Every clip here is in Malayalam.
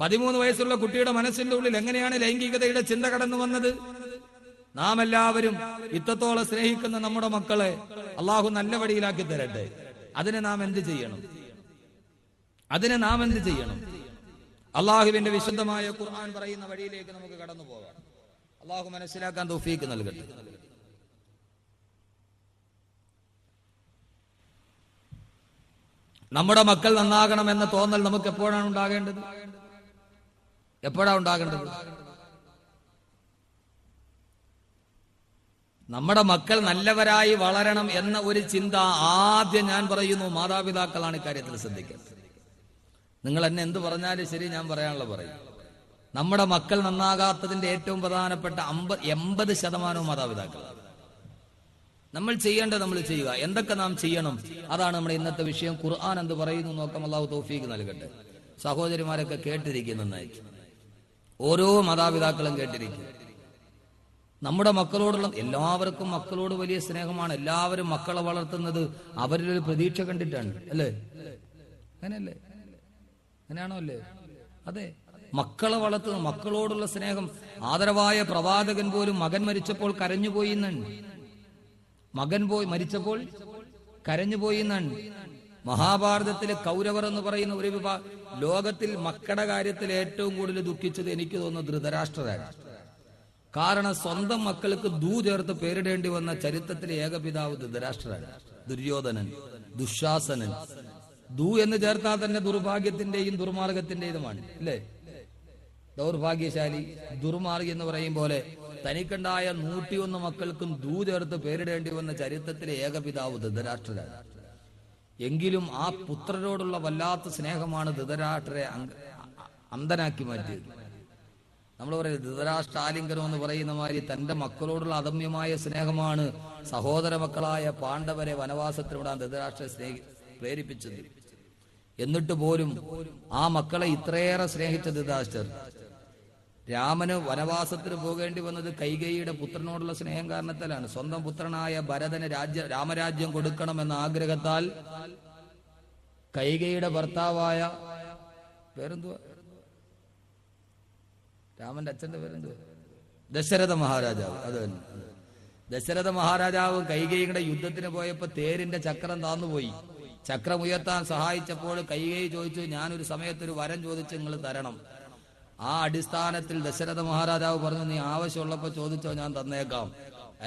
പതിമൂന്ന് വയസ്സുള്ള കുട്ടിയുടെ മനസ്സിന്റെ ഉള്ളിൽ എങ്ങനെയാണ് ലൈംഗികതയുടെ ചിന്ത കടന്നു വന്നത്? നാം എല്ലാവരും ഇത്തത്തോളം സ്നേഹിക്കുന്ന നമ്മുടെ മക്കളെ അള്ളാഹു നല്ല വഴിയിലാക്കി തരട്ടെ. അതിനെ നാം എന്ത് ചെയ്യണം? അതിനെ നാം എന്ത് ചെയ്യണം? അള്ളാഹുവിന്റെ വിശുദ്ധമായ ഖുർആൻ പറയുന്ന വഴിയിലേക്ക് നമുക്ക് കടന്നു പോകാം. അള്ളാഹു മനസ്സിലാക്കാൻ തൗഫീക്ക് നൽകട്ടെ. നമ്മുടെ മക്കൾ നന്നാകണം എന്ന തോന്നൽ നമുക്ക് എപ്പോഴാണ് ഉണ്ടാകേണ്ടത്? എപ്പോഴാണ് ഉണ്ടാകേണ്ടത്? നമ്മുടെ മക്കൾ നല്ലവരായി വളരണം എന്ന ഒരു ചിന്ത ആദ്യം ഞാൻ പറയുന്നു മാതാപിതാക്കളാണ് ഇക്കാര്യത്തിൽ ശ്രദ്ധിക്കേണ്ടത് നിങ്ങൾ എന്നെ എന്ത് പറഞ്ഞാലും ശരി ഞാൻ പറയാനുള്ള പറയും. നമ്മുടെ മക്കൾ നന്നാകാത്തതിന്റെ ഏറ്റവും പ്രധാനപ്പെട്ട അമ്പത് എൺപത് ശതമാനവും മാതാപിതാക്കളാണ്. നമ്മൾ ചെയ്യേണ്ടത് നമ്മൾ ചെയ്യുക. എന്തൊക്കെ നാം ചെയ്യണം? അതാണ് നമ്മുടെ ഇന്നത്തെ വിഷയം. ഖുർആൻ എന്ത് പറയുന്നു നോക്കാം അള്ളാഹു തോഫീക്ക് നൽകട്ടെ. സഹോദരിമാരൊക്കെ കേട്ടിരിക്കുന്നു നന്നായിട്ട്. ഓരോ മാതാപിതാക്കളും കേട്ടിരിക്കും. നമ്മുടെ മക്കളോടുള്ള എല്ലാവർക്കും മക്കളോട് വലിയ സ്നേഹമാണ്. എല്ലാവരും മക്കളെ വളർത്തുന്നത് അവരിലൊരു പ്രതീക്ഷ കണ്ടിട്ടാണ്. അല്ലേ? അങ്ങനെയല്ലേ? അങ്ങനെയാണോ അല്ലേ? അതെ. മക്കളെ വളർത്തുന്ന മക്കളോടുള്ള സ്നേഹം. ആദരവായ പ്രവാചകൻ പോലും മകൻ മരിച്ചപ്പോൾ കരഞ്ഞുപോയി എന്നാണ്. മകൻ പോയി മരിച്ചപ്പോൾ കരഞ്ഞുപോയി എന്നാണ്. മഹാഭാരതത്തിലെ കൗരവർ എന്ന് പറയുന്ന ഒരു വിഭാഗം ലോകത്തിൽ മക്കളുടെ കാര്യത്തിൽ ഏറ്റവും കൂടുതൽ ദുഃഖിച്ചത് എനിക്ക് തോന്നുന്നു ധൃതരാഷ്ട്രരാണ്. കാരണം സ്വന്തം മക്കൾക്ക് ദൂ ചേർത്ത് പേരിടേണ്ടി വന്ന ചരിത്രത്തിലെ ഏകപിതാവ് ധൃതരാഷ്ട്രരാണ്. ദുര്യോധനൻ ദുശാസനൻ. ദൂ എന്ന് ചേർത്താൽ തന്നെ ദുർഭാഗ്യത്തിന്റെയും ദുർമാർഗത്തിന്റെയുമാണ് അല്ലേ? ദൗർഭാഗ്യശാലി ദുർമാർഗി എന്ന് പറയും പോലെ തനിക്കുണ്ടായ നൂറ്റിയൊന്ന് മക്കൾക്കും ദൂ ചേർത്ത് പേരിടേണ്ടി വന്ന ചരിത്രത്തിലെ ഏകപിതാവ് ധൃതരാഷ്ട്രരാണ്. എങ്കിലും ആ പുത്രരോടുള്ള വല്ലാത്ത സ്നേഹമാണ് ധൃതരാഷ്ട്രരെ അന്തനാക്കി മാറ്റിയത്. നമ്മൾ പറയും ധൃതരാഷ്ട്രാലിംഗനം എന്ന് പറയുന്ന മാതിരി തന്റെ മക്കളോടുള്ള അദമ്യമായ സ്നേഹമാണ് സഹോദര മക്കളായ പാണ്ഡവരെ വനവാസത്തിലൂടെ ധൃതരാഷ്ട്രെ സ്നേഹി പ്രേരിപ്പിച്ചത്. എന്നിട്ട് പോലും ആ മക്കളെ ഇത്രയേറെ സ്നേഹിച്ച ധൃതരാഷ്ട്രർ രാമന് വനവാസത്തിന് പോകേണ്ടി വന്നത് കൈകേയിയുടെ പുത്രനോടുള്ള സ്നേഹം കാരണത്താലാണ്. സ്വന്തം പുത്രനായ ഭരതന് രാജ്യ രാമരാജ്യം കൊടുക്കണമെന്ന ആഗ്രഹത്താൽ കൈകേയിയുടെ ഭർത്താവായ പേരെന്തുവാ? രാമന്റെ അച്ഛന്റെ പേരെന്തുവാ? ദശരഥ മഹാരാജാവ്. അത് തന്നെ. ദശരഥ മഹാരാജാവ് കൈകേയിയുടെ യുദ്ധത്തിന് പോയപ്പോ തേരിന്റെ ചക്രം താന്നുപോയി. ചക്രം ഉയർത്താൻ സഹായിച്ചപ്പോൾ കൈകൈ ചോദിച്ചു ഞാനൊരു സമയത്തൊരു വരം ചോദിച്ചു നിങ്ങൾ തരണം. ആ അടിസ്ഥാനത്തിൽ ദശരഥ മഹാരാജാവ് പറഞ്ഞു നീ ആവശ്യമുള്ളപ്പോ ചോദിച്ചോ ഞാൻ തന്നേക്കാം.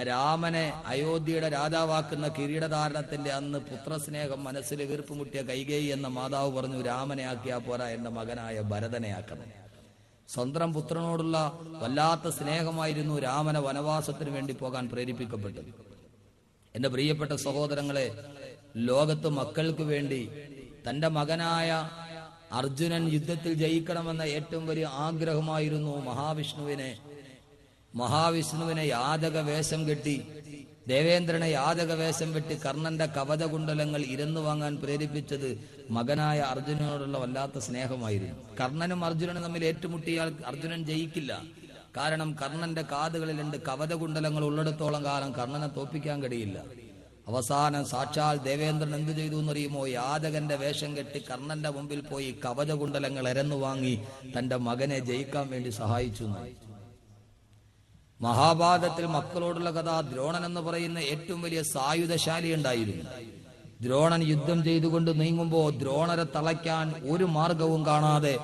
രാമനെ അയോധ്യയുടെ രാജാവാക്കുന്ന കിരീടധാരണത്തിന്റെ അന്ന് പുത്രസ്നേഹം മനസ്സിൽ വീർപ്പ് മുട്ടിയ കൈകേയി എന്ന മാതാവ് പറഞ്ഞു രാമനെ ആക്കിയാ പോരാ എന്റെ മകനായ ഭരതനെ ആക്കണം. സ്വന്തം പുത്രനോടുള്ള വല്ലാത്ത സ്നേഹമായിരുന്നു രാമനെ വനവാസത്തിന് വേണ്ടി പോകാൻ പ്രേരിപ്പിക്കപ്പെട്ടത്. എന്റെ പ്രിയപ്പെട്ട സഹോദരങ്ങളെ ലോകത്ത് മക്കൾക്ക് വേണ്ടി തന്റെ മകനായ അർജുനൻ യുദ്ധത്തിൽ ജയിക്കണമെന്ന ഏറ്റവും വലിയ ആഗ്രഹമായിരുന്നു മഹാവിഷ്ണുവിനെ. മഹാവിഷ്ണുവിനെ യാതക വേഷം കെട്ടി ദേവേന്ദ്രനെ യാതക വേഷം വെട്ടി കർണന്റെ കവചകുണ്ടലങ്ങൾ ഇരന്നു വാങ്ങാൻ പ്രേരിപ്പിച്ചത് മകനായ അർജുനനോടുള്ള വല്ലാത്ത സ്നേഹമായിരുന്നു. കർണനും അർജുനനും തമ്മിൽ ഏറ്റുമുട്ടിയാൽ അർജുനൻ ജയിക്കില്ല. കാരണം കർണന്റെ കാതുകളിൽ രണ്ട് കവചകുണ്ടലങ്ങൾ ഉള്ളിടത്തോളം കാലം കർണനെ തോപ്പിക്കാൻ കഴിയില്ല. അവസാനം സാക്ഷാൽ ദേവേന്ദ്രൻ എന്ത് ചെയ്തു എന്നറിയുമോ? യാതകന്റെ വേഷം കെട്ടി കർണന്റെ മുമ്പിൽ പോയി കവചകുണ്ടലങ്ങൾ എരന്നു വാങ്ങി തന്റെ മകനെ ജയിക്കാൻ വേണ്ടി സഹായിച്ചു. മഹാഭാരതത്തിൽ മക്കളോടുള്ള കഥ ദ്രോണൻ എന്ന് പറയുന്ന ഏറ്റവും വലിയ സായുധശാലി ഉണ്ടായിരുന്നു. ദ്രോണൻ യുദ്ധം ചെയ്തുകൊണ്ട് നീങ്ങുമ്പോൾ ദ്രോണരെ തളയ്ക്കാൻ ഒരു മാർഗവും കാണാതെ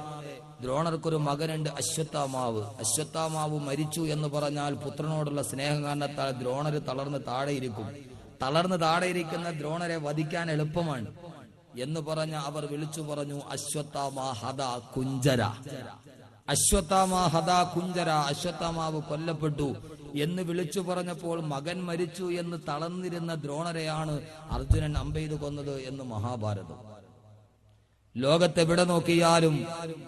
ദ്രോണർക്കൊരു മകനുണ്ട് അശ്വത്ഥാമാവ്. അശ്വത്ഥാമാവ് മരിച്ചു എന്ന് പറഞ്ഞാൽ പുത്രനോടുള്ള സ്നേഹം കാരണത്താൽ ദ്രോണർ തളർന്ന് താഴെയിരിക്കും. തളർന്ന് താഴെയിരിക്കുന്ന ദ്രോണരെ വധിക്കാൻ എളുപ്പമാണ് എന്ന് പറഞ്ഞ അവർ വിളിച്ചു പറഞ്ഞു അശ്വത്ഥാമാഹത കുഞ്ചര. അശ്വത്ഥാമ ഹത കുഞ്ചര. അശ്വത്ഥാമാവ് കൊല്ലപ്പെട്ടു എന്ന് വിളിച്ചു പറഞ്ഞപ്പോൾ മകൻ മരിച്ചു എന്ന് തളർന്നിരുന്ന ദ്രോണരെയാണ് അർജുനൻ അമ്പെയ്ത് കൊന്നത് എന്ന് മഹാഭാരതം. ലോകത്തെവിടെ നോക്കിയാലും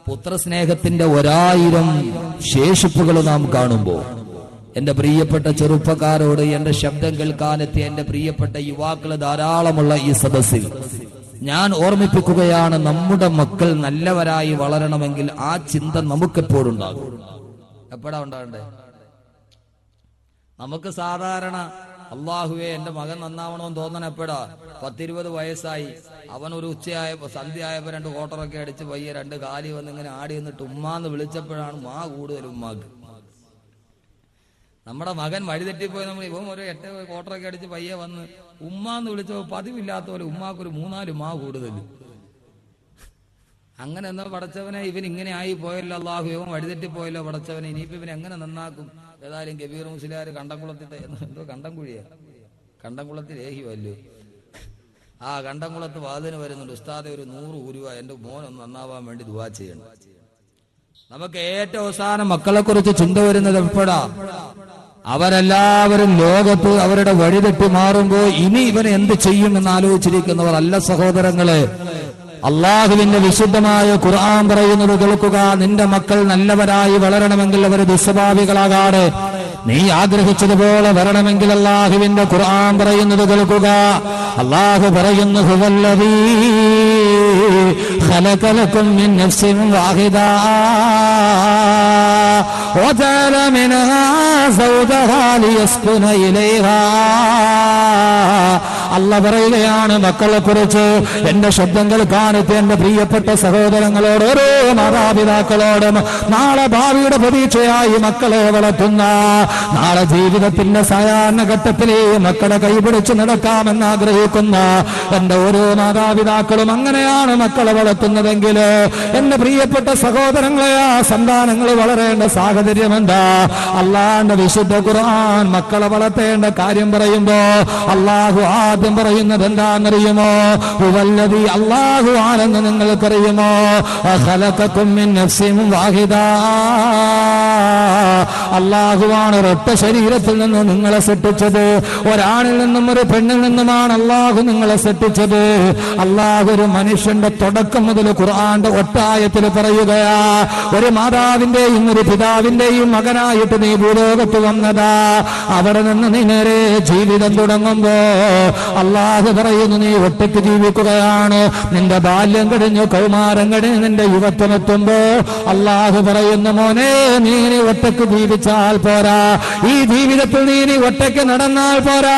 പുത്രസ്നേഹത്തിന്റെ ഒരായിരം ശേഷിപ്പുകൾ നാം കാണുമ്പോൾ എന്റെ പ്രിയപ്പെട്ട ചെറുപ്പക്കാരോട് എന്റെ ശബ്ദം കേൾക്കാനെത്തിയ എന്റെ പ്രിയപ്പെട്ട യുവാക്കൾ ധാരാളമുള്ള ഈ സദസ്സിൽ ഞാൻ ഓർമ്മിപ്പിക്കുകയാണ് നമ്മുടെ മക്കൾ നല്ലവരായി വളരണമെങ്കിൽ ആ ചിന്ത നമുക്കെപ്പോഴുണ്ടാകും. എപ്പോഴാ ഉണ്ടാകണ്ടേ? നമുക്ക് സാധാരണ അള്ളാഹുവെ എന്റെ മകൻ നന്നാവണമെന്ന് തോന്നണപ്പെടാ പത്തിരുപത് വയസ്സായി. അവൻ ഒരു ഉച്ചയായപ്പോ സന്ധ്യയായപ്പോ രണ്ട് കോട്ടറൊക്കെ അടിച്ച് പയ്യെ രണ്ട് കാലി വന്ന് ഇങ്ങനെ ആടി നിന്നിട്ട് ഉമ്മാന്ന് വിളിച്ചപ്പോഴാണ് മാ കൂടുതൽ ഉമ്മാക്ക്. നമ്മുടെ മകൻ വഴിതെറ്റിപ്പോയി. നമ്മൾ ഇവൻ ഒരു എട്ട് കോട്ടറൊക്കെ അടിച്ച് പയ്യെ വന്ന് ഉമ്മാന്ന് വിളിച്ചപ്പോൾ പതിവില്ലാത്ത പോലെ ഉമ്മാക്കൊരു മൂന്നാൽ മാ കൂടുതൽ. അങ്ങനെ എന്നാ പടച്ചവനെ ഇവൻ ഇങ്ങനെ ആയി പോയല്ലോ അള്ളാഹു ഇവൻ വഴിതെറ്റിപ്പോയല്ലോ പടച്ചവനെ. ഇനിയിപ്പോ ഇവൻ എങ്ങനെ നന്നാക്കും? ഏതായാലും ഗബീർ മുസ്ലിയാർ കണ്ടംകുളത്തിൽ എന്തോ കണ്ടംകുഴിയാ. കണ്ടംകുളത്തിൽ വല്ലു. ആ കണ്ടംകുളത്ത് വാതിന് വരുന്നുണ്ട്. ഉസ്താദെ ഒരു നൂറ് ഉരുവ എന്റെ മോനൊന്ന് നന്നാവാൻ വേണ്ടി ദുവാ ചെയ്യണം. നമുക്ക് ഏറ്റവും അവസാനം മക്കളെ കുറിച്ച് ചിന്ത വരുന്നത് എപ്പോഴാ അവരെല്ലാവരും ലോകത്ത് അവരുടെ വഴിതെറ്റി മാറുമ്പോ ഇനി ഇവൻ എന്ത് ചെയ്യും എന്ന് ആലോചിച്ചിരിക്കുന്നവർ അല്ല സഹോദരങ്ങളെ. അള്ളാഹുവിന്റെ വിശുദ്ധമായ ഖുർആൻ പറയുന്നത് കേൾക്കുക. നിന്റെ മക്കൾ നല്ലവരായി വളരണമെങ്കിൽ അവർ ദുസ്വഭാവികളാകാതെ. നീ ആഗ്രഹിച്ചതുപോലെ വരണമെങ്കിൽ അള്ളാഹുവിന്റെ ഖുർആൻ പറയുന്നത് കേൾക്കുക. അള്ളാഹു പറയുന്നു ഹുവല്ലദീ خلق لكم من نفس واحدة وجعل منها زوجها ليسكن إليها അല്ല പറയുകയാണ് മക്കളെ കുറിച്ച് എന്റെ ശബ്ദം കേൾക്കാനത്തെ എന്റെ പ്രിയപ്പെട്ട സഹോദരങ്ങളോട് ഓരോ മാതാപിതാക്കളോടും നാളെ ഭാവിയുടെ പ്രതീക്ഷയായി മക്കളെ വളർത്തുന്ന നാളെ ജീവിതത്തിന്റെ സാധാരണ ഘട്ടത്തിലെ മക്കളെ കൈപിടിച്ച് നടക്കാമെന്ന് ആഗ്രഹിക്കുന്ന എന്റെ ഓരോ മാതാപിതാക്കളും അങ്ങനെയാണ് മക്കളെ വളർത്തുന്നതെങ്കിൽ എന്റെ പ്രിയപ്പെട്ട സഹോദരങ്ങളെ ആ സന്താനങ്ങൾ വളരേണ്ട സാഹചര്യം എന്താ അള്ളാന്റെ വിശുദ്ധ ഖുർആൻ മക്കളെ വളർത്തേണ്ട കാര്യം പറയുമ്പോ അള്ളാഹു ആദ്യം പറയുന്നത് എന്താണെന്നറിയുമോ അള്ളാഹു ആണെന്ന് നിങ്ങൾക്കറിയുമോ? അള്ളാഹുവാണ് ഒരൊറ്റ ശരീരത്തിൽ നിന്ന് നിങ്ങളെ സൃഷ്ടിച്ചത്. ഒരാണിൽ നിന്നും ഒരു പെണ്ണിൽ നിന്നുമാണ് അള്ളാഹു നിങ്ങളെ സൃഷ്ടിച്ചത്. അള്ളാഹു ഒരു മനുഷ്യന്റെ തുടക്കം മുതൽ ഖുർആന്റെ ഒട്ടായത്തിൽ പറയുകയാ ഒരു മാതാവിന്റെയും ഒരു പിതാവിന്റെയും മകനായിട്ട് നീ ഭൂലോകത്ത് വന്നതാ. അവിടെ നിന്ന് നീ നേരെ ജീവിതം തുടങ്ങുമ്പോ അള്ളാഹു പറയുന്നു നീ ഒറ്റയ്ക്ക് ജീവിക്കുകയാണ്. നിന്റെ ബാല്യം കഴിഞ്ഞു കൗമാരം കഴിഞ്ഞ് നിന്റെ യുവത്വം എത്തുമ്പോ പറയുന്നു മോനെ നീ ഇനി ഒറ്റയ്ക്ക് ജീവിച്ചാൽ പോരാ. ഈ ജീവിതത്തിൽ നീ ഇനി ഒറ്റയ്ക്ക് നടന്നാൽ പോരാ.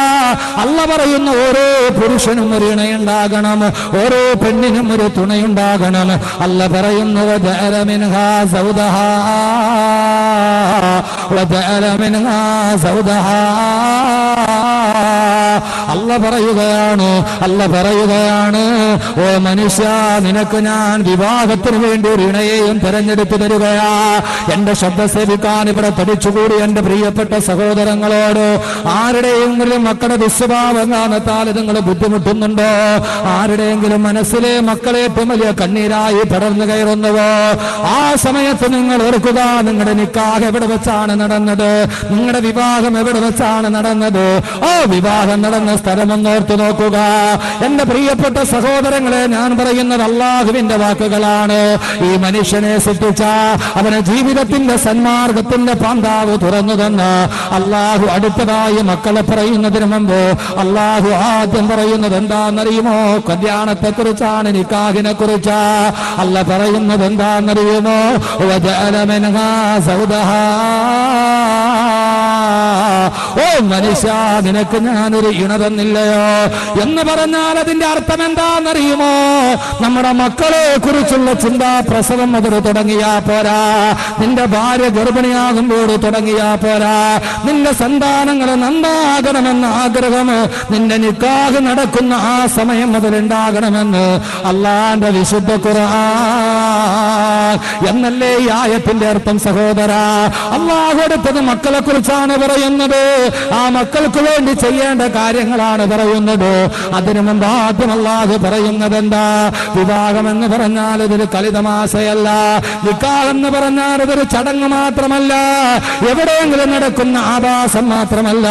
അല്ല പറയുന്ന ഓരോ പുരുഷനും ഒരു ഇണയുണ്ടാകണം ഓരോ പെണ്ണിനും ഒരു തുണയുണ്ടാകണം. അല്ല പറയുന്നു വജഅല മിൻഹാ സൗദഹാ. വജഅല മിൻഹാ സൗദഹാ. അല്ല പറയുകയാണ്? അല്ല പറയുകയാണ്. ഓ മനുഷ്യ നിനക്ക് ഞാൻ വിവാഹത്തിന് വേണ്ടി ഒരു ഇണയെയും തെരഞ്ഞെടുത്തു തരികയാ. എന്റെ ശബ്ദ സേവിക്കാൻ ഇവിടെ പഠിച്ചുകൂടി എന്റെ പ്രിയപ്പെട്ട സഹോദരങ്ങളോട്. ആരുടെയെങ്കിലും മക്കളുടെ ദുസ്വഭാവം കാരണത്താൽ നിങ്ങൾ ബുദ്ധിമുട്ടുന്നുണ്ടോ? ആരുടെയെങ്കിലും മനസ്സിലെ മക്കളെ വലിയ കണ്ണീരായി പടർന്നു കയറുന്നുവോ? ആ സമയത്ത് നിങ്ങൾ ഓർക്കുക നിങ്ങളുടെ നിക്കാഹ് എവിടെ വെച്ചാണ് നടന്നത്? നിങ്ങളുടെ വിവാഹം എവിടെ വെച്ചാണ് നടന്നത്? ഓ വിവാഹം നടന്ന സ്ഥലമൊന്നോർത്ത് നോക്കുക. എന്റെ പ്രിയപ്പെട്ട സഹോദരങ്ങളെ ഞാൻ പറയുന്നത് അള്ളാഹുവിന്റെ വാക്കുകളാണ്. ഈ മനുഷ്യനെ സൃഷ്ടിച്ച അവന് ജീവിതത്തിന്റെ സന്മാർഗത്തിന്റെ പാന്താവ് തുറന്നു തന്ന അള്ളാഹു അടുത്തതായി മക്കളെ പറയുന്നതിന് മുമ്പ് അള്ളാഹു ആദ്യം പറയുന്നത് എന്താണെന്നറിയുമോ? കല്യാണത്തെ കുറിച്ചാണ് നിക്കാഹിനെ കുറിച്ച് അല്ല പറയുന്നത് എന്താണെന്നറിയുമോ? സൗദഹാ. ഓ മനുഷ്യ നിനക്ക് ഞാനൊരു ഇണ തന്നില്ലയോ എന്ന് പറഞ്ഞാൽ അതിന്റെ അർത്ഥം എന്താണെന്നറിയുമോ? നമ്മുടെ മക്കളെ കുറിച്ചുള്ള ചിന്താ പ്രസവം മുതൽ തുടങ്ങിയാ പോരാ. നിന്റെ ഭാര്യ ഗർഭിണിയാകുമ്പോൾ തുടങ്ങിയാ പോരാ. നിന്റെ സന്താനങ്ങൾ നന്നാകണമെന്ന ആഗ്രഹം നിന്റെ നിക്കാഹ് നടക്കുന്ന ആ സമയം മുതൽ ഉണ്ടാകണമെന്ന് അള്ളാന്റെ വിശുദ്ധ ഖുർആൻ എന്നല്ലേ ഈ ആയത്തിന്റെ അർത്ഥം സഹോദര. അള്ളാഹു എടുത്തത് മക്കളെ കുറിച്ചാണ് പറയുന്നത്. ആ മക്കൾക്ക് വേണ്ടി ചെയ്യേണ്ട കാര്യങ്ങളാണ് പറയുന്നത്. അതിനു മുമ്പ് ആദ്യം അള്ളാഹു പറയുന്നത് എന്താ? വിവാഹം എന്ന് പറഞ്ഞാൽ ഇതൊരു കലിതമാശയല്ല നിക്കാഹ് എന്ന് പറഞ്ഞാൽ ഇതൊരു ചടങ്ങ് മാത്രമല്ല. എവിടെയെങ്കിലും നടക്കുന്ന ആഭാസം മാത്രമല്ല.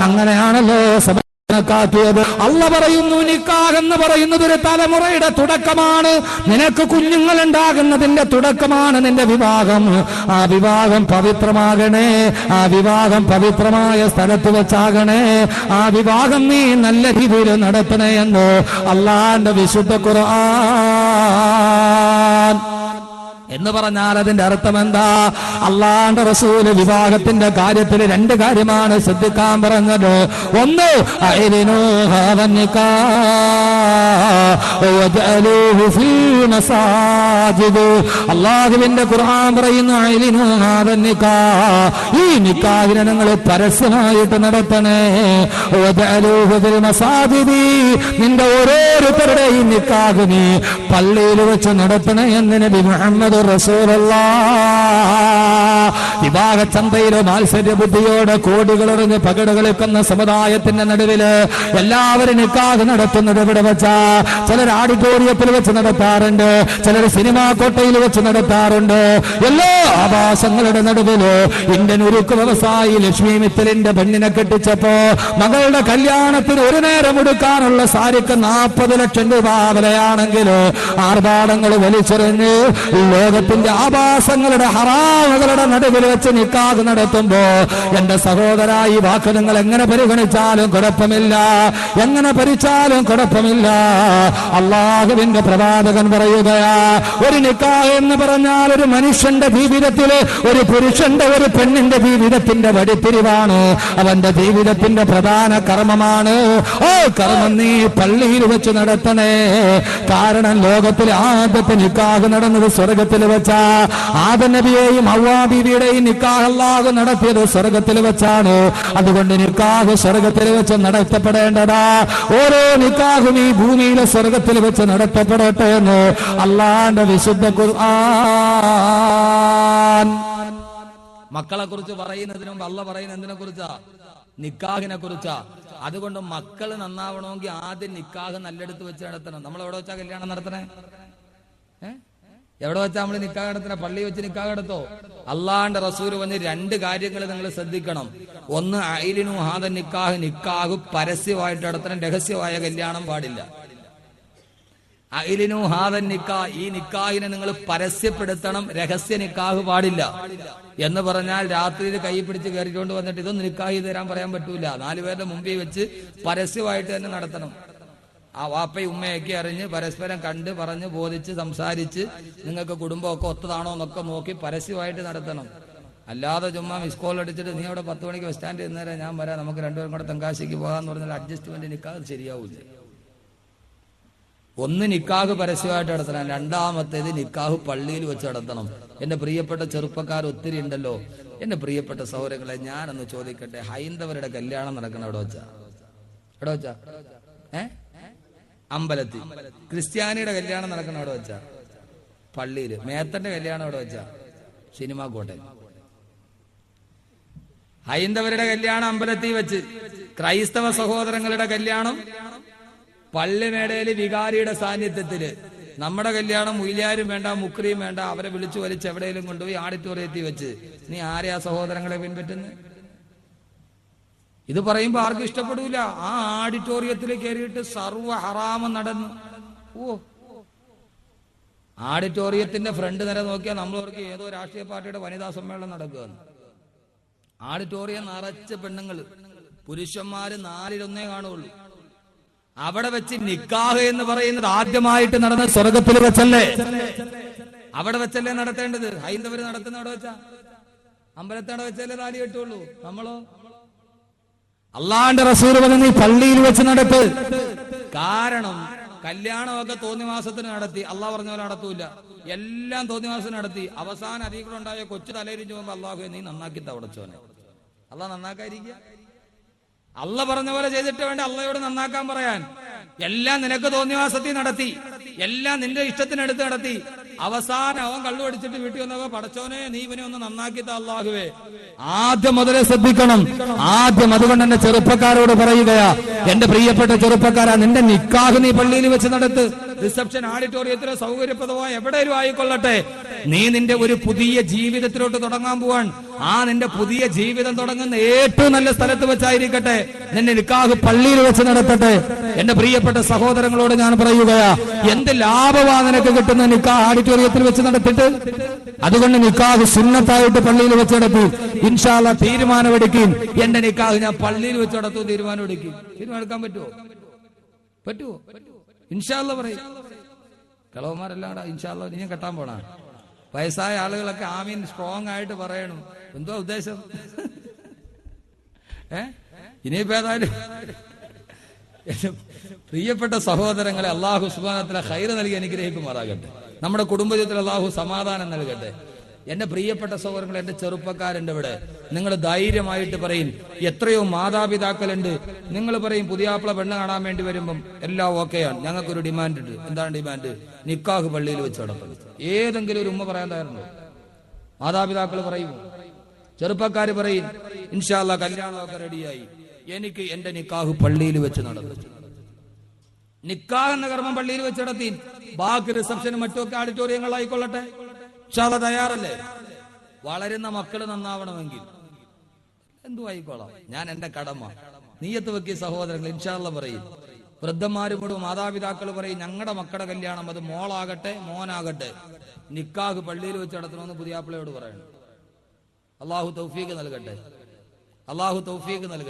അങ്ങനെയാണല്ലോ സഭ കണക്കാക്കിയത് അല്ല പറയുന്നു നിക്കാഹ് എന്ന് പറയുന്നത് ഒരു തലമുറയുടെ തുടക്കമാണ്. നിനക്ക് കുഞ്ഞുങ്ങൾ ഉണ്ടാകുന്നതിന്റെ തുടക്കമാണ് നിന്റെ വിവാഹം. ആ വിവാഹം പവിത്രമാകണേ ആ വിവാഹം പവിത്രമായ സ്ഥലത്ത് വെച്ചാകണേ ആ വിവാഹം നീ നല്ല രീതിയിൽ നടത്തണേ എന്ന് അള്ളാന്റെ വിശുദ്ധ ഖുർആൻ എന്ന് പറഞ്ഞാൽ അതിന്റെ അർത്ഥം എന്താ? അള്ളാന്റെ റസൂൽ വിവാഹത്തിന്റെ കാര്യത്തിൽ രണ്ട് കാര്യമാണ് ശ്രദ്ധിക്കാൻ പറഞ്ഞത്. ഒന്ന് അള്ളാഹുവിന്റെ ഖുർആൻ പറയുന്ന ഈ നിക്കാഹിനെ നിങ്ങൾ പരസ്യമായിട്ട് നടത്തണേ. നിന്റെ ഓരോരുത്തരുടെയും ഈ നീ പള്ളിയിൽ വെച്ച് നടത്തണേ എന്ന് നബി മുഹമ്മദ് വിവാഹ ചന്തയിലോ മാത്സര്യ ബുദ്ധിയോടെ ഇറങ്ങി പകട് കളിക്കുന്ന സമുദായത്തിന്റെ നടുവിൽ എല്ലാവരും നിക്കാതെ നടത്തുന്നത് ഇവിടെ വെച്ചാ? ചിലർ ആഡിറ്റോറിയത്തിൽ വെച്ച് നടത്താറുണ്ട് ചിലർ സിനിമാ കോട്ടയിൽ വെച്ച് നടത്താറുണ്ട്. എല്ലാ ആവാസങ്ങളുടെ നടുവിൽ ഇന്ത്യൻ ഉരുക്ക് വ്യവസായി ലക്ഷ്മി മിത്തലിന്റെ പെണ്ണിനെ കെട്ടിച്ചപ്പോ മകളുടെ കല്യാണത്തിന് ഒരു നേരം എടുക്കാനുള്ള സാരിക്ക് നാൽപ്പത് ലക്ഷം രൂപ വിലയാണെങ്കിൽ ആർഭാടങ്ങൾ വലിച്ചെറിഞ്ഞ് ലോകത്തിന്റെ ആഭാസങ്ങളുടെ ഹറാമുകളുടെ നടുവിൽ വെച്ച് നിക്കാഹ് നടത്തുമ്പോ എന്റെ സഹോദര ഈ വാക്ക് നിങ്ങൾ എങ്ങനെ പരിഗണിച്ചാലും കുഴപ്പമില്ല. എങ്ങനെ ഭരിച്ചാലും കുഴപ്പമില്ല. അള്ളാഹുവിന്റെ പ്രവാചകൻ പറയുകയാ ഒരു നിക്കാഹ് എന്ന് പറഞ്ഞാൽ ഒരു മനുഷ്യന്റെ ജീവിതത്തിൽ ഒരു പുരുഷന്റെ ഒരു പെണ്ണിന്റെ ജീവിതത്തിന്റെ വടിത്തിരിവാണ് അവന്റെ ജീവിതത്തിന്റെ പ്രധാന കർമ്മമാണ്. ഓ കർമ്മം നീ പള്ളിയിൽ വെച്ച് നടത്തണേ. കാരണം ലോകത്തിൽ ആദ്യത്തെ നിക്കാഹ് നടന്നത് സ്വർഗത്തിൽ വെച്ച ആദനബിയെയും അവ്വാബീവിയുടെയും നിക്കാഹ് അല്ലാഹ് നടത്തിയത് സ്വർഗത്തിൽ വെച്ചാണ്. അതുകൊണ്ട് നിക്കാഹ് സ്വർഗത്തിൽ വെച്ച് നടത്തപ്പെടേണ്ടതാ. ഓരോ നിക്കാഹും ഈ ഭൂമിയിലെ സ്വർഗത്തിൽ വെച്ച് നടത്തപ്പെടട്ടെ എന്ന് അള്ളാന്റെ വിശുദ്ധ ഖുർആൻ. മക്കളെ കുറിച്ച് പറയുന്നതിന് മുമ്പ് അല്ല പറയുന്ന കുറിച്ചാ? നിക്കാഹിനെ കുറിച്ചാ. അതുകൊണ്ട് മക്കൾ നന്നാവണമെങ്കിൽ ആദ്യം നിക്കാഹ് നല്ലെടുത്ത് വെച്ച് നടത്തണം. നമ്മൾ എവിടെ വെച്ചാ കല്യാണം നടത്തണേ? ഏ? എവിടെ വെച്ചാ നമ്മൾ നിക്കാ കടത്തിന പള്ളി വെച്ച് നിക്കാ നടത്തോ? അള്ളാന്റെ റസൂൽ വന്ന് രണ്ട് കാര്യങ്ങൾ നിങ്ങൾ ശ്രദ്ധിക്കണം. ഒന്ന് അയിലിനു ഹാദ നിക്കാഹ് നിക്കാഹ് പരസ്യമായിട്ട് നടത്തണം. രഹസ്യമായ കല്യാണം പാടില്ല. അയിലിനു ഹാദൻ നിക്കാ ഈ നിക്കാഹിനെ നിങ്ങൾ പരസ്യപ്പെടുത്തണം. രഹസ്യ നിക്കാഹ് പാടില്ല. എന്ന് പറഞ്ഞാൽ രാത്രിയിൽ കൈ പിടിച്ച് കയറിക്കൊണ്ട് വന്നിട്ട് ഇതൊന്നും നിക്കാഹി തരാൻ പറയാൻ പറ്റൂല. നാലുപേരുടെ മുമ്പിൽ വെച്ച് പരസ്യമായിട്ട് തന്നെ നടത്തണം. ആ വാപ്പയും ഉമ്മയൊക്കെ അറിഞ്ഞ് പരസ്പരം കണ്ട് പറഞ്ഞ് ബോധിച്ച് സംസാരിച്ച് നിങ്ങൾക്ക് കുടുംബമൊക്കെ ഒത്തതാണോ എന്നൊക്കെ നോക്കി പരസ്യമായിട്ട് നടത്തണം. അല്ലാതെ ചുമ്മാ മിസ് കോൾ അടിച്ചിട്ട് നീ അവിടെ പത്ത് മണിക്ക് ബസ് സ്റ്റാൻഡിൽ നിന്നേരം ഞാൻ വരാം നമുക്ക് രണ്ടുപേരും കൂടെ തെങ്കാശിക്ക് പോകാന്ന് പറഞ്ഞാൽ അഡ്ജസ്റ്റ്മെന്റ് നിക്കാഹ് ശരിയാവില്ല ഒന്ന് നിക്കാഹ് പരസ്യമായിട്ട് നടത്തണം. രണ്ടാമത്തേത് നിക്കാഹ് പള്ളിയിൽ വെച്ച് നടത്തണം. എന്റെ പ്രിയപ്പെട്ട ചെറുപ്പക്കാർ ഒത്തിരി ഉണ്ടല്ലോ. എന്റെ പ്രിയപ്പെട്ട സൗരങ്ങളെ ഞാനൊന്ന് ചോദിക്കട്ടെ ഹൈന്ദവരുടെ കല്യാണം നടക്കണം അവിടെ വെച്ചാ? അവിടെ വെച്ചാ? ഏ? അമ്പലത്തിൽ. ക്രിസ്ത്യാനിയുടെ കല്യാണം നടക്കണ അവിടെ വെച്ചാ. പള്ളിയിൽ. മേത്തന്റെ കല്യാണം അവിടെ വെച്ചാ. സിനിമാ കോട്ടയിൽ. ഹൈന്ദവരുടെ കല്യാണം അമ്പലത്തിൽ വെച്ച്. ക്രൈസ്തവ സഹോദരങ്ങളുടെ കല്യാണം പള്ളിമേടയിൽ വികാരിയുടെ സാന്നിധ്യത്തിൽ. നമ്മുടെ കല്യാണം മുയിലാരും വേണ്ട മുക്രിയും വേണ്ട അവരെ വിളിച്ചു വലിച്ച് എവിടെയെങ്കിലും കൊണ്ടുപോയി ആഡിറ്റോറിയത്തിൽ വെച്ച്. നീ ആരെയാ സഹോദരങ്ങളെ പിൻപറ്റുന്നത് ഇത് പറയുമ്പോ ആർക്കും ഇഷ്ടപ്പെടൂല. ആ ആഡിറ്റോറിയത്തിൽ കയറിയിട്ട് സർവ ഹറാമ നടന്നു. ഓ. ഓഡിറ്റോറിയത്തിന്റെ ഫ്രണ്ട് നേരെ നോക്കിയാൽ നമ്മളവർക്ക് ഏതോ രാഷ്ട്രീയ പാർട്ടിയുടെ വനിതാ സമ്മേളനം നടക്കുകയാണ്. ഓഡിറ്റോറിയം നിറച്ച പെണ്ണുങ്ങൾ പുരുഷന്മാര് നാലിലൊന്നേ കാണുള്ളൂ. അവിടെ വെച്ച് നിക്കാഹ് എന്ന് പറയുന്നത് ആദ്യമായിട്ട് നടന്ന സ്വർഗത്തിൽ വെച്ചല്ലേ? അവിടെ വെച്ചല്ലേ നടത്തേണ്ടത്? ഹൈന്ദവര് നടത്തുന്ന അവിടെ വെച്ചാ? അമ്പലത്തവിടെ വെച്ചല്ലേ താലി കെട്ടുള്ളൂ നമ്മളോ? അള്ളാന്റെ റസൂൽ പറഞ്ഞ പള്ളിയിൽ വെച്ച് നടപ്പ് കാരണം കല്യാണമൊക്കെ തോന്നി മാസത്തിന് നടത്തി. അള്ളാഹ് പറഞ്ഞ പോലെ നടത്തൂല എല്ലാം തോന്നി തോന്നിമാസത്തിന് നടത്തി. അവസാന അധികം ഉണ്ടായ കൊച്ചു തലയിരിച്ചു പോകുമ്പോ അള്ളാഹു നീ നന്നാക്കി തവടച്ചോനെ അള്ളാഹ് നന്നാക്കാതിരിക്കുക. അള്ള പറഞ്ഞ പോലെ ചെയ്തിട്ട് വേണ്ട. അള്ളയോട് നന്നാക്കാൻ പറയാൻ. എല്ലാം നിനക്ക് തോന്നിവാസത്തിൽ നടത്തി. എല്ലാം നിന്റെ ഇഷ്ടത്തിനടുത്ത് നടത്തി. അവസാനം അവൻ കള്ളു അടിച്ചിട്ട് വീട്ടിൽ വന്നപ്പോ പടച്ചോനെ നീ ഇവനെ ഒന്ന് നന്നാക്കി അള്ളാഹുവേ ആദ്യം മുതലേ ശ്രദ്ധിക്കണം. ആദ്യം അതുകൊണ്ട് എന്റെ ചെറുപ്പക്കാരോട് പറയുകയാ എന്റെ പ്രിയപ്പെട്ട ചെറുപ്പക്കാരാ നിന്റെ നിക്കാഹ് നീ പള്ളിയിൽ വെച്ച് നടത്ത്. റിസപ്ഷൻ ഓഡിറ്റോറിയത്തിലോ സൗകര്യപ്രദമായ എവിടെയും ആയിക്കൊള്ളട്ടെ. നീ നിന്റെ ഒരു പുതിയ ജീവിതത്തിലോട്ട് തുടങ്ങാൻ പോവാൻ. ആ നിന്റെ പുതിയ ജീവിതം തുടങ്ങുന്ന ഏറ്റവും നല്ല സ്ഥലത്ത് വെച്ചായിരിക്കട്ടെ. നിന്നെ നിക്കാഹ് പള്ളിയിൽ വെച്ച് നടത്തട്ടെ. എന്റെ പ്രിയപ്പെട്ട സഹോദരങ്ങളോട് ഞാൻ പറയുകയാ എന്ത് ലാഭമാ നിനക്ക് കിട്ടുന്ന നിക്കാഹ് ഓഡിറ്റോറിയത്തിൽ വെച്ച് നടത്തിട്ട് അതുകൊണ്ട് നിക്കാഹ് സുന്നത്തായിട്ട് പള്ളിയിൽ വെച്ച് നടത്തി. ഇൻഷാല്ല തീരുമാനമെടുക്കും എന്റെ നിക്കാഹ് ഞാൻ പള്ളിയിൽ വെച്ച് നടത്തും തീരുമാനമെടുക്കും തീരുമാനമെടുക്കാൻ പറ്റുമോ പറ്റുമോ ഇൻഷാല്ല പറയും. കളവന്മാരെല്ലാം ഇൻഷാല്ല ഇനിയും കെട്ടാൻ പോണ. വയസ്സായ ആളുകളൊക്കെ ആമീൻ സ്ട്രോങ് ആയിട്ട് പറയണു. എന്തോ ഉദ്ദേശം? ഏ? ഇനിയിപ്പോ ഏതായാലും പ്രിയപ്പെട്ട സഹോദരങ്ങളെ അള്ളാഹു സുബാനത്തിലെ ഹൈറ് നൽകി അനുഗ്രഹിക്കുമാറാകട്ടെ. നമ്മുടെ കുടുംബജീവിതത്തിൽ അള്ളാഹു സമാധാനം നൽകട്ടെ. എന്റെ പ്രിയപ്പെട്ട സഹോദരങ്ങൾ എന്റെ ചെറുപ്പക്കാരുണ്ട് ഇവിടെ. നിങ്ങൾ ധൈര്യമായിട്ട് പറയും എത്രയോ മാതാപിതാക്കളുണ്ട്. നിങ്ങൾ പറയും പുതിയാപ്പിള പെണ്ണ് കാണാൻ വേണ്ടി വരുമ്പം എല്ലാം ഓക്കെയാണ് ഞങ്ങൾക്കൊരു ഡിമാൻഡ് ഉണ്ട്. എന്താണ് ഡിമാൻഡ് നിക്കാഹ് പള്ളിയിൽ വെച്ച് നടത്തുന്നത് ഏതെങ്കിലും ഒരു ഉമ്മ പറയാൻ തയ്യാറുണ്ടോ? മാതാപിതാക്കൾ പറയും. ചെറുപ്പക്കാർ പറയും ഇൻഷാല്ല കല്യാണമൊക്കെ റെഡിയായി എനിക്ക് എന്റെ നിക്കാഹ് പള്ളിയിൽ വെച്ച് നടന്നു നിക്കാഹ് എന്ന കർമ്മം പള്ളിയിൽ വെച്ച് നടത്തി. ബാക്കി റിസപ്ഷനും മറ്റുമൊക്കെ ഓഡിറ്റോറിയങ്ങളായിക്കൊള്ളട്ടെ ഇൻഷാല്ല തയ്യാറല്ലേ? വളരുന്ന മക്കൾ നന്നാവണമെങ്കിൽ എന്തു ആയിക്കോളാം ഞാൻ എന്റെ കടമ. നീയത്ത് വെക്കിയ സഹോദരങ്ങൾ ഇൻഷാല്ല പറയും. വൃദ്ധന്മാരോട് മാതാപിതാക്കൾ പറയും ഞങ്ങളുടെ മക്കളുടെ കല്യാണം അത് മോളാകട്ടെ മോനാകട്ടെ. നിക്കാഹ് പള്ളിയിൽ വെച്ച് നടത്തണമെന്ന് പുതിയാപ്പിളയോട് പറയണം. അള്ളാഹു തൗഫീഖ് നൽകട്ടെ. അള്ളാഹു തൗഫീഖ് നൽകട്ടെ.